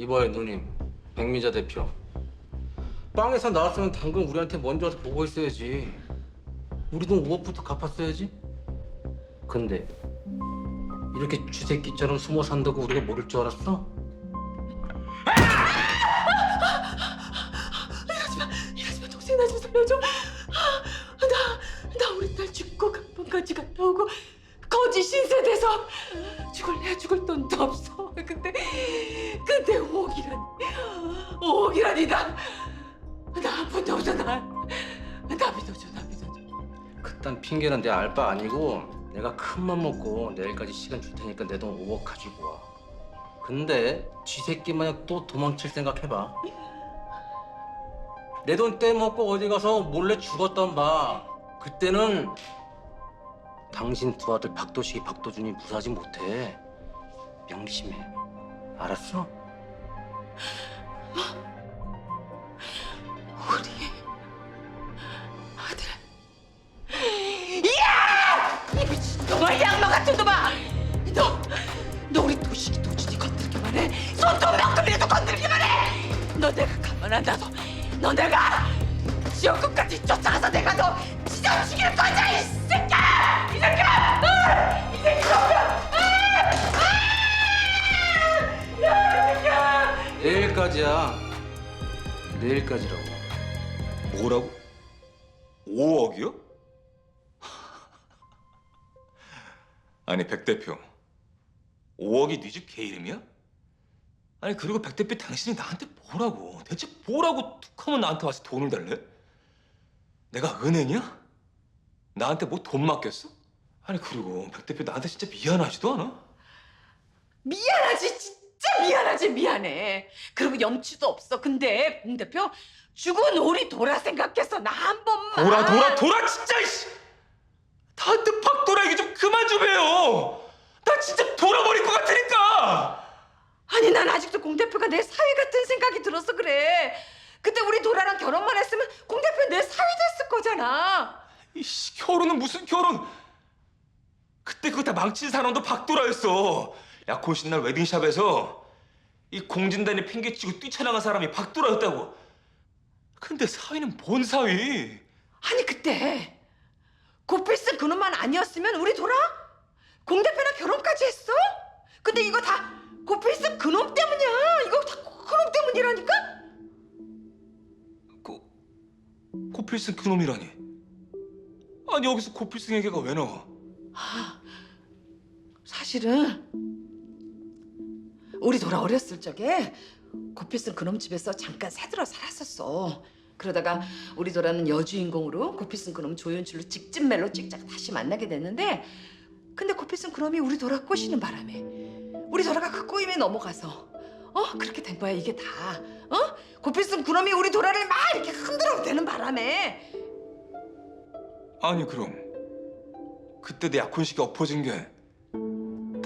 이봐요 누님 백미자 대표. 빵에서 나왔으면 당근 우리한테 먼저 와서 보고 있어야지. 우리 돈 5억부터 갚았어야지. 근데 이렇게 쥐새끼처럼 숨어 산다고 우리가 모를 줄 알았어? 거지 신세 돼서 죽을래야 죽을 돈도 없어. 근데 근데 5억이라니 5억이라니 나나한 푼도 없어 나나 믿어줘 나 믿어줘. 그딴 핑계는 내 알바 아니고 내가 큰맘 먹고 내일까지 시간 줄 테니까 내 돈 5억 가지고 와. 근데 쥐 새끼 마냥 또 도망칠 생각 해봐. 내 돈 떼먹고 어디 가서 몰래 죽었던 봐. 그때는 당신 두 아들 박도식이 박도준이 무사하지 못해. 명심해 알았어? 우리 아들. 이야! 이 미친놈아 이 악마 같은 놈아! 너, 너 우리 도식이 도준이 건드리기만 해. 손톱 몇 금이라도 건드리기만 해 너 내가 가만 안 놔둬. 너 내가 지옥 끝까지 쫓아가서 내가 너 지정시킬 거야 이 새끼 내일까지야 내일까지라고 뭐라고? 5억이요? 아니 백 대표 5억이 네 집 개 이름이야? 아니 그리고 백 대표 당신이 나한테 뭐라고 대체 뭐라고 툭하면 나한테 와서 돈을 달래? 내가 은행이야? 나한테 뭐 돈 맡겼어? 아니 그리고 백 대표 나한테 진짜 미안하지도 않아? 미안하지 진짜 미안하지 미안해. 그리고 염치도 없어. 근데 공 대표 죽은 오리 돌아 생각해서 나 한 번만. 돌아 돌아 돌아 진짜 이씨! 나한테 팍 돌아 얘기 좀 그만 좀 해요. 나 진짜 돌아버릴 것 같으니까! 아니 난 아직도 공 대표가 내 사위 같은 생각이 들어서 그래. 그때 우리 도라랑 결혼만 했으면 공 대표 내 사위 됐을 거잖아. 이씨 결혼은 무슨 결혼 그때 그거 다 망친 사람도 박도라였어. 약혼 신날 웨딩샵에서 이 공진단에 핑계치고 뛰쳐나간 사람이 박도라였다고. 근데 사위는 뭔 사위? 아니 그때 고필슨 그놈만 아니었으면 우리 도라 공 대표랑 결혼까지 했어? 근데 이거 다 고필슨 그놈 때문이야. 이거 다 그놈 때문이라니까? 고, 고필승 그놈이라니? 아니 여기서 고필승 얘기가 왜 나와 사실은 우리 돌아 어렸을 적에 고필승 그놈 집에서 잠깐 새들어 살았었어. 그러다가 우리 돌아는 여주인공으로 고필승 그놈 조연출로 직진 멜로 찍자가 다시 만나게 됐는데 근데 고필승 그놈이 우리 돌아 꼬시는 바람에 우리 돌아가 그 꼬임에 넘어가서 어 그렇게 된 거야 이게 다 어? 고필승 그놈이 우리 돌아를 막 이렇게 흔들어 대는 바람에 아니 그럼 그때 내 약혼식이 엎어진 게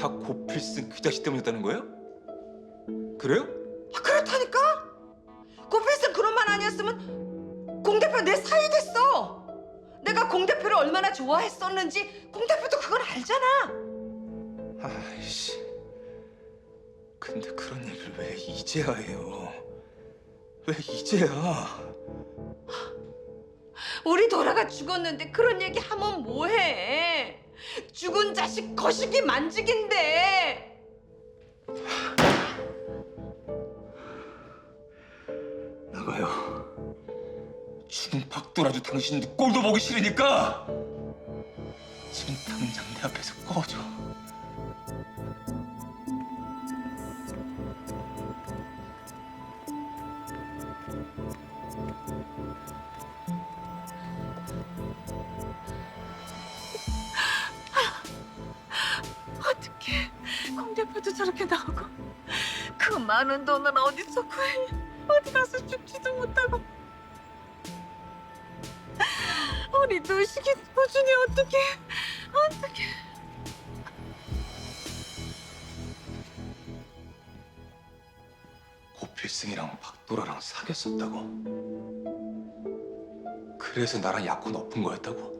다 고필승 그 자식 때문이었다는 거예요? 그래요? 아, 그렇다니까? 고필승 그놈만 아니었으면 공 대표 내 사위 됐어. 내가 공 대표를 얼마나 좋아했었는지 공 대표도 그건 알잖아. 아이씨. 근데 그런 얘기를 왜 이제야 해요? 왜 이제야? 우리 도라가 죽었는데 그런 얘기 하면 뭐해? 죽은 자식 거시기 만직인데. 나가요. 죽은 박도라도 당신 꼴도 보기 싫으니까 지금 당장 내 앞에서 꺼져. 공 대표도 저렇게 나오고 그 많은 돈을 어디서 구해? 어디 가서 죽지도 못하고 우리 노식이 도준이 어떻게 어떻게? 고필승이랑 박도라랑 사귀었었다고. 그래서 나랑 약혼 엎은 거였다고.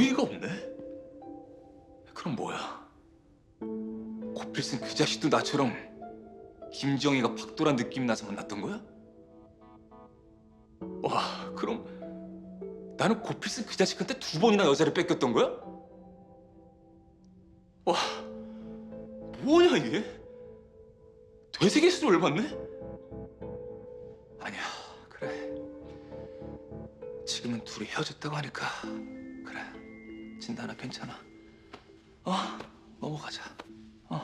어이가 없네. 그럼 뭐야? 고필승 그 자식도 나처럼 김정희가 박도란 느낌이 나서 만났던 거야? 와, 그럼 나는 고필승 그 자식한테 두 번이나 여자를 뺏겼던 거야? 와, 뭐냐 이게? 되새길 열받네? 아니야, 그래. 지금은 둘이 헤어졌다고 하니까 그래, 진단아 괜찮아. 어, 넘어가자. 어,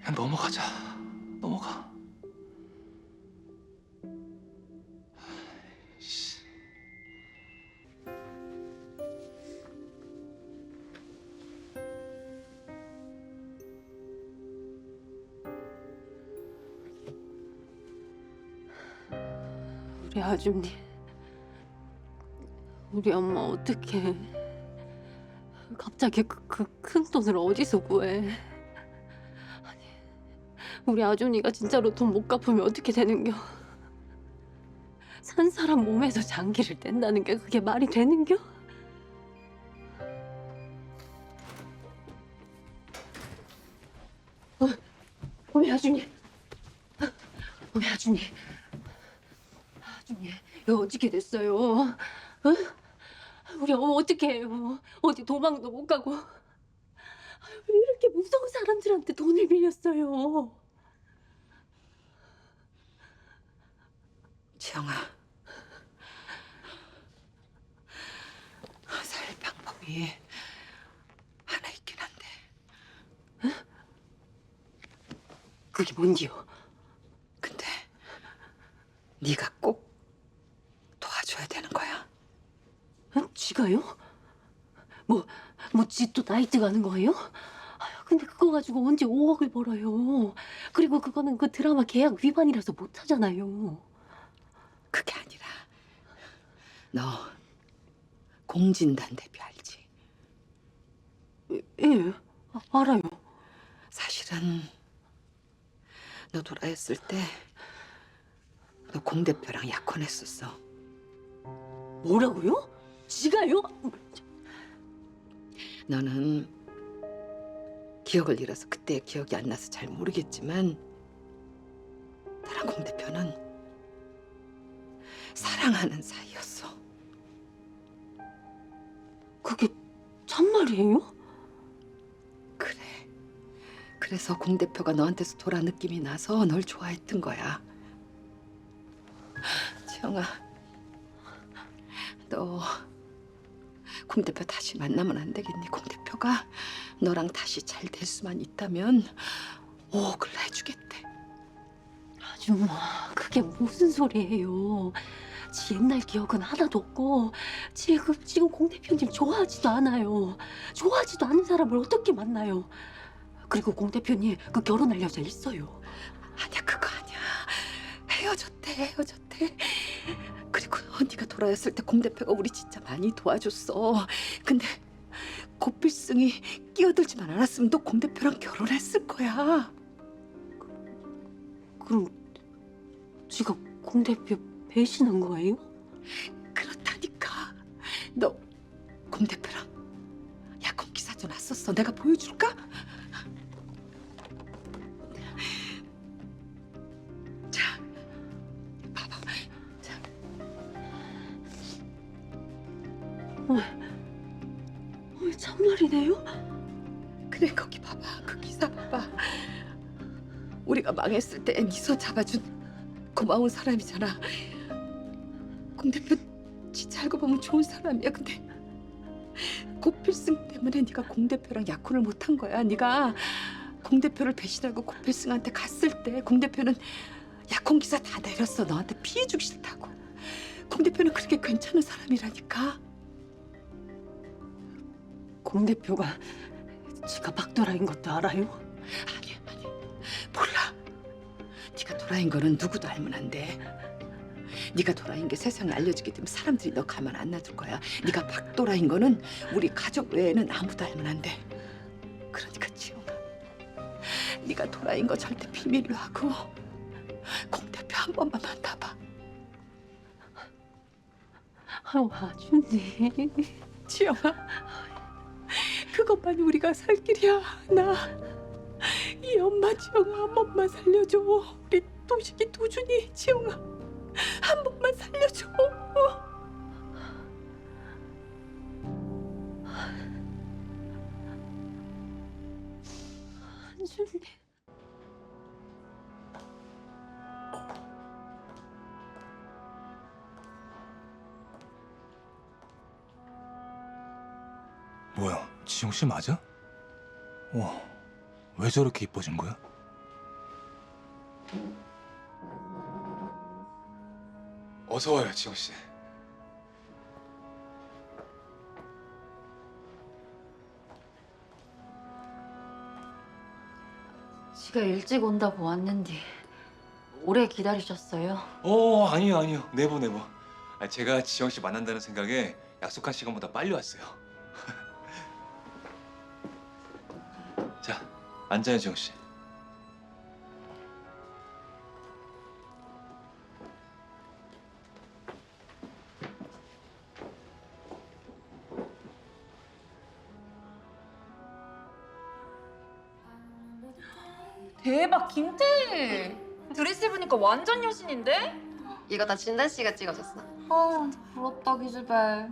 그냥 넘어가자. 넘어가. 씨. 우리 아줌님, 우리 엄마 어떡해? 갑자기 그큰 돈을 어디서 구해? 아니, 우리 아줌니가 진짜로 돈 못 갚으면 어떻게 되는겨? 산 사람 몸에서 장기를 뗀다는 게 그게 말이 되는겨? 어, 우리 아줌니, 우리 아줌니. 아줌니, 이거 어떻게 됐어요? 어? 우리 어머 어떻게 해요? 어디 도망도 못 가고 왜 이렇게 무서운 사람들한테 돈을 빌렸어요? 지영아. 살 방법이 하나 있긴 한데. 그게 뭔지요? 근데 네가 꼭 도와줘야 되는 거야. 어? 쥐가요? 뭐, 또 나이트 가는 거예요? 아유, 근데 그거 가지고 언제 5억을 벌어요? 그리고 그거는 그 드라마 계약 위반이라서 못 하잖아요. 그게 아니라 너 공진단 대표 알지? 예, 아, 알아요. 사실은 너 돌아했을 때 너 공 대표랑 약혼했었어. 뭐라고요? 지가요? 너는 기억을 잃어서 그때의 기억이 안 나서 잘 모르겠지만 나랑 공 대표는 사랑하는 사이였어. 그게 참말이에요? 그래. 그래서 공 대표가 너한테서 돌아 느낌이 나서 널 좋아했던 거야. 지영아, 너 공 대표 다시 만나면 안 되겠니? 공 대표가 너랑 다시 잘 될 수만 있다면 5억을 해주겠대. 아줌마, 그게 무슨 소리예요? 지 옛날 기억은 하나도 없고 지금 지금 공 대표님 좋아하지도 않아요. 좋아하지도 않은 사람을 어떻게 만나요? 그리고 공 대표님 그 결혼할 여자 있어요. 아니야 그거 아니야. 헤어졌대 헤어졌대. 그리고 언니가 돌아왔을 때공 대표가 우리 진짜 많이 도와줬어. 근데 고필승이 끼어들지만 않았으면 너공 대표랑 결혼했을 거야. 그럼 지가 공 대표 배신한 거예요? 그렇다니까. 너공 대표랑 약혼 기사도 났었어. 내가 보여줄까? 어, 참말이네요? 그래 거기 봐봐. 그 기사 봐봐. 우리가 망했을 때 미소 잡아준 고마운 사람이잖아. 공 대표 진짜 알고 보면 좋은 사람이야. 근데 고필승 때문에 네가 공 대표랑 약혼을 못한 거야. 네가 공 대표를 배신하고 고필승한테 갔을 때 공 대표는 약혼 기사 다 내렸어. 너한테 피해 주기 싫다고. 공 대표는 그렇게 괜찮은 사람이라니까. 공 대표가 지가 박도라인 것도 알아요? 아니 아니 몰라. 네가 도라인 거는 누구도 알면 안 돼. 네가 도라인 게 세상에 알려지게 되면 사람들이 너 가만 안 놔둘 거야. 네가 박도라인 거는 우리 가족 외에는 아무도 알면 안 돼. 그러니까 지용아, 네가 도라인 거 절대 비밀로 하고 공 대표 한 번만 만나봐. 아유 아줌니 지영아, 그 그것만 우리가 살 길이야 나. 이 엄마 지영아 한 번만 살려줘. 우리 도식이 도준이 지영아 한 번만 살려줘. 한준이. 뭐야, 지영 씨 맞아? 와, 왜 저렇게 이뻐진 거야? 어서 와요, 지영 씨. 지가 일찍 온다고 왔는데 오래 기다리셨어요? 어, 아니요, 아니요. 내보, 내보. 아, 제가 지영 씨 만난다는 생각에 약속한 시간보다 빨리 왔어요. 앉아요, 지영 씨. 대박 김태희 드레스 입으니까 완전 여신인데? 이거 다 진단 씨가 찍어줬어. 아 부럽다 기집애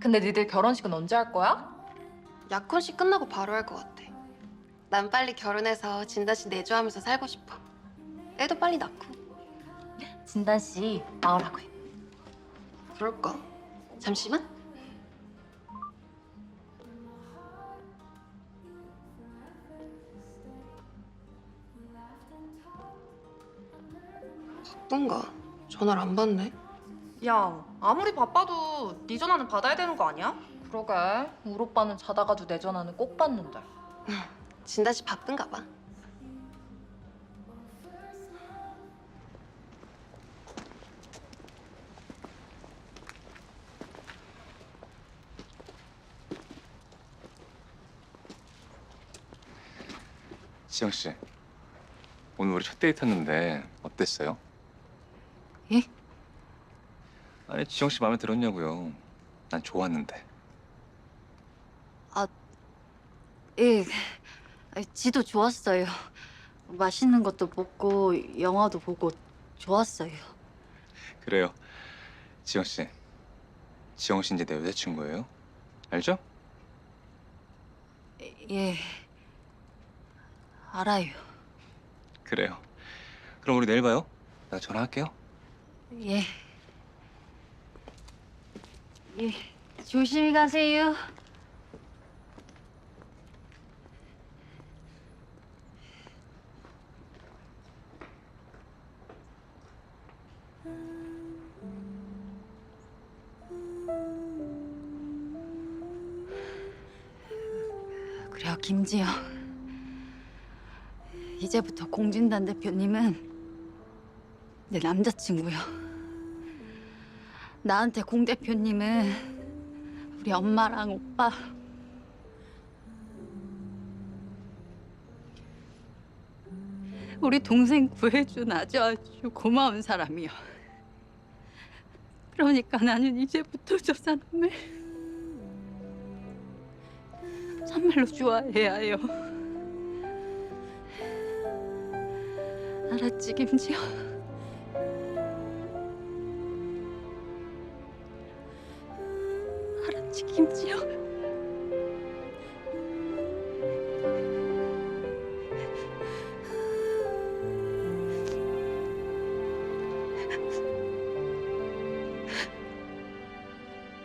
근데 니들 결혼식은 언제 할 거야? 약혼식 끝나고 바로 할 것 같아. 난 빨리 결혼해서 진단 씨 내조하면서 살고 싶어. 애도 빨리 낳고. 진단 씨 나오라고 해 그럴까? 잠시만. 바쁜가? 전화를 안 받네. 야 아무리 바빠도 네 전화는 받아야 되는 거 아니야? 그러게 우리 오빠는 자다가도 내 전화는 꼭 받는데 진단 씨 바쁜가 봐. 지영 씨, 오늘 우리 첫 데이트였는데 어땠어요? 예? 아니 지영 씨 마음에 들었냐고요. 난 좋았는데. 예, 아, 지도 좋았어요. 맛있는 것도 먹고 영화도 보고 좋았어요. 그래요. 지영 씨, 지영 씨 이제 내 여자친구예요. 알죠? 예, 알아요. 그래요. 그럼 우리 내일 봐요. 내가 전화할게요. 예. 예, 조심히 가세요. 김지영. 이제부터 공진단 대표님은 내 남자친구요. 나한테 공 대표님은 우리 엄마랑 오빠. 우리 동생 구해준 아주 아주 고마운 사람이요. 그러니까 나는 이제부터 저 사람을 정말로 좋아해야 해요. 알았지, 김지영?